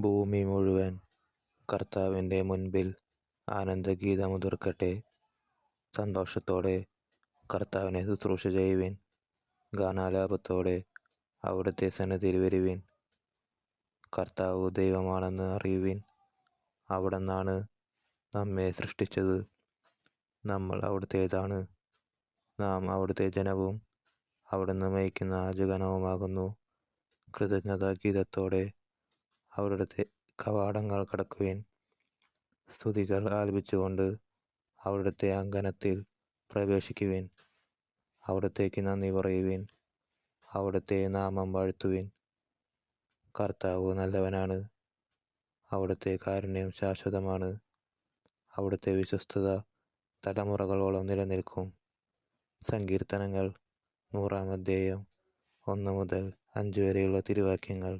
ഭൂമി മുഴുവൻ കർത്താവിന്റെ മുൻപിൽ ആനന്ദഗീതമുതിർക്കട്ടെ സന്തോഷത്തോടെ കർത്താവിനെ ശുശ്രൂഷ ചെയ്യുവിൻ. ഗാനാലാപത്തോടെ അവിടുത്തെ സന്നിധിയിൽ വരുവിൻ. കർത്താവ് ദൈവമാണെന്ന് അറിയുവിൻ. അവിടുന്നാണ് നമ്മെ സൃഷ്ടിച്ചത്. നമ്മൾ അവിടുത്തേതാണ്. നാം അവിടുത്തെ ജനവും അവിടുന്ന് നയിക്കുന്ന ജഗനവുമാകുന്നു കൃതജ്ഞതാ ഗീതത്തോടെ അവിടുത്തെ കവാടങ്ങൾ കടക്കുകയും സ്തുതികൾ ആലപിച്ചുകൊണ്ട് അവിടുത്തെ അങ്കണത്തിൽ പ്രവേശിക്കുവിൻ. അവിടത്തേക്ക് നന്ദി പറയുവിൻ. അവിടുത്തെ നാമം വാഴ്ത്തുവിൻ. കർത്താവ് നല്ലവനാണ്. അവിടുത്തെ കാരുണ്യം ശാശ്വതമാണ്. അവിടുത്തെ വിശ്വസ്തത തലമുറകളോളം നിലനിൽക്കും. സങ്കീർത്തനങ്ങൾ നൂറാം അധ്യായം ഒന്ന് മുതൽ അഞ്ച് വരെയുള്ള തിരുവാക്യങ്ങൾ.